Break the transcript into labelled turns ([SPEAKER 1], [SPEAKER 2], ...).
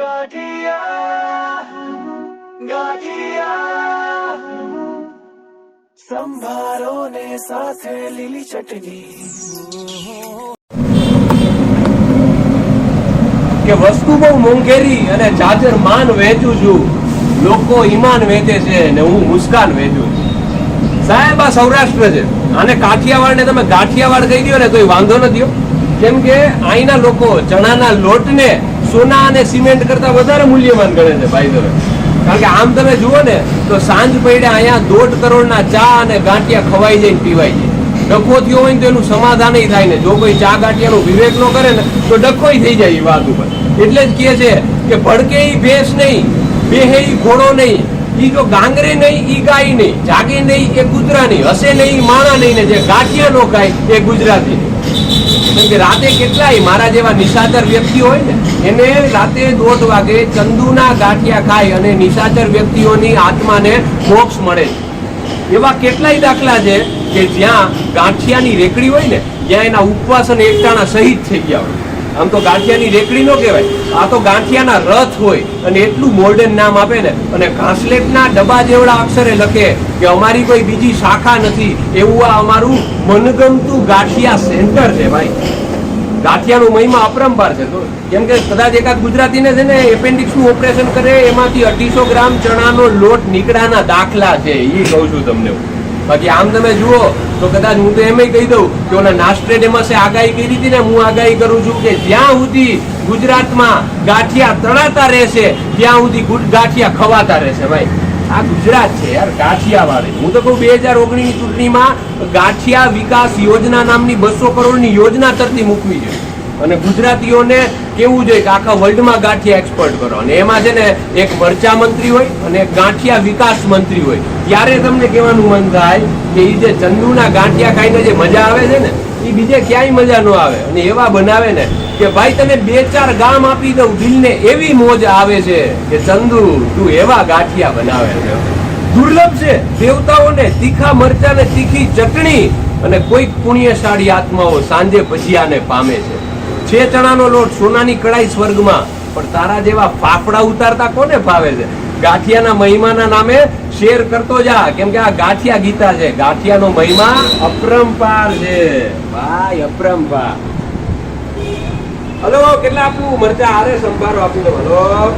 [SPEAKER 1] ગાંઠિયા ગાંઠિયા. સંભારો ને સાથે લીલી ચટણી.
[SPEAKER 2] કે વસ્તુ બહુ મોંઘેરી અને જાજર માન વેચું છું. લોકો ઈમાન વેચે છે ને હું મુસ્કાન વેચું છું. સાહેબ, આ સૌરાષ્ટ્ર છે. આને કાઠિયાવાડ ને તમે કાઠિયાવાડ કહી દો ને તો વાંધો નથી કેમ કે અહીંના લોકો ચણાના લોટને સોના અને સિમેન્ટ કરતાં વધારે મૂલ્યવાન ગણે છે ભાઈ તમે કારણ કે આમ તમે જુઓ ને, તો સાંજ પડે અહીંયા દોઢ કરોડના ચા અને ગાંઠિયા ખવાઈ જાય ને પીવાઈ જાય. ડખો થયો હોય ને તો એનું સમાધાન થાય ને. જો કોઈ ચા ગાંઠિયાનો વિવેક ન કરે ને, તો ડખોય થઈ જાય એ વાત ઉપર. એટલે જ કહે છે કે ભડકે ઈ ભેંસ નહીં, બેહે ઘોડો નહીં. ઈ જો ગાંગરે નહીં, ઈ ગાય નહીં. જાગે નહીં, એ નહીં. હસે નહીં માણા નહીં ને જે ગાંઠિયા નો ખાય, એ ગુજરાતી. નહીં કે રાતે કેટલાય મારા જેવા નિશાચર વ્યક્તિ હોય ને, એને રાતે દોઢ વાગે ચંદુના ગાંઠિયા ખાય અને નિશાચર વ્યક્તિઓની આત્માને મોક્ષ મળે. એવા કેટલાય દાખલા છે કે જ્યાં ગાંઠિયાની રેકડી હોય ને, ત્યાં એના ઉપવાસ અને એકટાણા શહીદ થઈ ગયા હોય. આમ તો ગાંઠિયાની રેકડી નો કહેવાય. આ તો ગાંઠિયાના રથ હોય અને એટલું મોર્ડન નામ આપે ને. અને ઘાસલેટના ડબ્બા જેવડા અક્ષરે લખે કે અમારી કોઈ બીજી શાખા નથી. એવું આ અમારું મનગમતું ગાંઠિયા સેન્ટર છે ભાઈ. ગાંઠિયાનો મહિમા અપરંપાર છે. તો કેમ કે કદાચ એકાદ ગુજરાતીને છે ને એપેન્ડિક્સનું ઓપરેશન કરે, એમાંથી અઢીસો ગ્રામ ચણાનો લોટ નીકળાના દાખલા છે. એ કહું છું તમને હું. બાકી આમ તમે જુઓ તો કદાચ હું તો એમ કહી દઉં કે ઓલા નાસ્ટ્રેડેમસે આગાહી કરી હતી ને હું આગાહી કરું છું કે જ્યાં સુધી ગુજરાતમાં ગાંઠિયા તળાતા રહેશે, ત્યાં સુધી ગાંઠિયા ખવાતા રહેશે ભાઈ. આ ગુજરાત છે યાર ગાંઠિયા વાળી હું તો કહું બે હજાર ઓગણીસ ચૂંટણીમાં ગાંઠિયા વિકાસ યોજના નામની બસો કરોડની યોજના તરતી મૂકવી જોઈએ. અને ગુજરાતીઓને કેવું જોઈએ કે આખા વર્લ્ડમાં ગાંઠિયા એક્સપોર્ટ કરો. અને એમાં છે ને એક મરચા મંત્રી હોય અને ગાંઠિયા વિકાસ મંત્રી હોય. ત્યારે તમને કહેવાનું મન થાય કે એ જે ચંદુના ગાંઠિયા ખાઈને જે મજા આવે છે ને એ બીજે ક્યાંય મજા ન આવે. અને એવા બનાવે ને કે ભાઈ તને બે ચાર ગામ આપી દઉં, દિલને એવી મોજ આવે છે કે ચંદુ, તું એવા ગાંઠિયા બનાવે છે. દુર્લભ છે. દેવતાઓને તીખા મરચા ને તીખી ચટણી અને કોઈક પુણ્યશાળી આત્માઓ સાંજે ભજીયાને પામે છે. છે ચણાનો લોટ સોનાની કડાઈ સ્વર્ગમાં. પણ તારા જેવા ફાફડા ઉતારતા કોને ફાવે છે? ગાંઠિયાના મહિમાના નામે શેર કરતો જા. કેમ કે આ ગાંઠિયા ગીતા છે. ગાંઠિયાનો મહિમા અપરંપાર છે. ભાઈ, અપરંપાર. હલો, કેટલા આપવું મરચા આરે સંભારો આપી દો હલો.